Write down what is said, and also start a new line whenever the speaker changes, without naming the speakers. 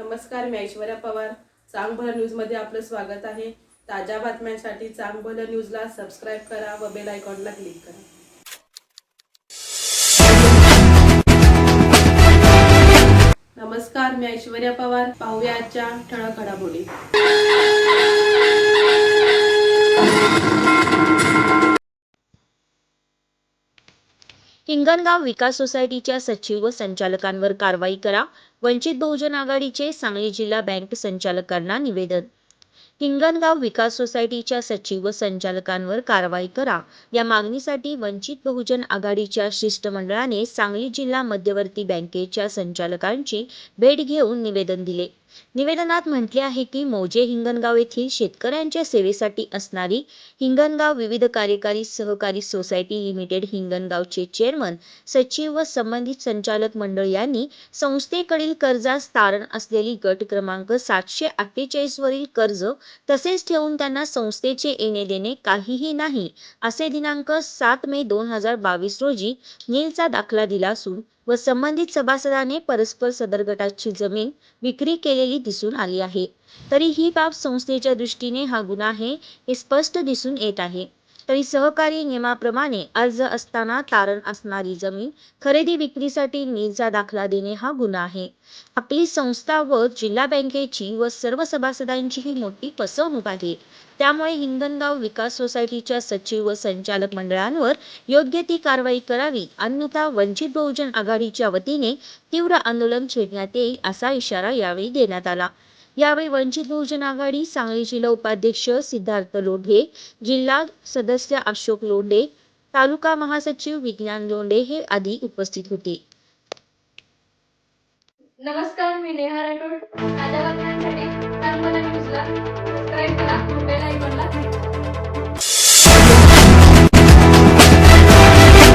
नमस्कार मी ऐश्वर्या पवार. चांगभलं न्यूजमध्ये आपलं स्वागत आहे. ताज्या बातम्यांसाठी चांगभलं न्यूजला सबस्क्राईब करा व बेल आयकॉनला क्लिक करा. नमस्कार मी ऐश्वर्या पवार. पाहूया आजच्या ठळक घडामोडी.
हिंगणगाव विकास सोसायटीच्या सचिव व संचालकांवर कारवाई करा. वंचित बहुजन आघाडीचे सांगली जिल्हा बँक संचालकांना निवेदन. हिंगणगाव विकास सोसायटीच्या सचिव व संचालकांवर कारवाई करा. या मागणीसाठी वंचित बहुजन आघाडीच्या शिष्टमंडळाने सांगली जिल्हा मध्यवर्ती बँकेच्या संचालकांची भेट घेऊन निवेदन दिले. निवेदनात म्हटले आहे की मौजे हिंगणगाव येथील शेतकऱ्यांच्या सेवेसाठी असणारी हिंगणगाव विविध कार्यकारी सहकारी सोसायटी लिमिटेड हिंगणगावचे चेअरमन सचिव व संबंधित संचालक मंडळ यांनी संस्थेकडील कर्जास तारण असलेली गट क्रमांक सातशे अठ्ठेचाळीस वरील कर्ज तसेच ठेवून त्यांना संस्थेचे येणे देणे काहीही नाही असे दिनांक सात मे दोन हजार बावीस रोजी नीलचा दाखला दिला असून व संबंधित सभासदाने परस्पर सदर गटाची जमीन विक्री केलेली दिसून आली आहे. तरी ही बाब संस्थेच्या दृष्टीने हा गुन्हा आहे हे स्पष्ट दिसून येत आहे. तरी सहकारी नियमाप्रमाणे अर्ज असताना तारण असणारी जमीन खरेदी विक्रीसाठी नीलचा दाखला देणे हा गुन्हा आहे. आपली संस्था व जिल्हा बँकेची व सर्व सभासदांची ही मोठी फसवणूक आहे. त्यामुळे हिंगणगाव विकास सोसायटीच्या सचिव व संचालक मंडळांवर योग्य ती कारवाई करावी अन्यथा वंचित बहुजन आघाडीच्या वतीने तीव्र आंदोलन छेडण्यात येईल असा इशारा यावेळी देण्यात आला. यावेळी वंचित बहुजन आघाडी सांगली जिल्हा उपाध्यक्ष सिद्धार्थ लोढे जिल्हा सदस्य अशोक लोंढे तालुका महासचिव विज्ञान लोंढे हे आदी उपस्थित होते.
नमस्कार मी नेहा राठोड.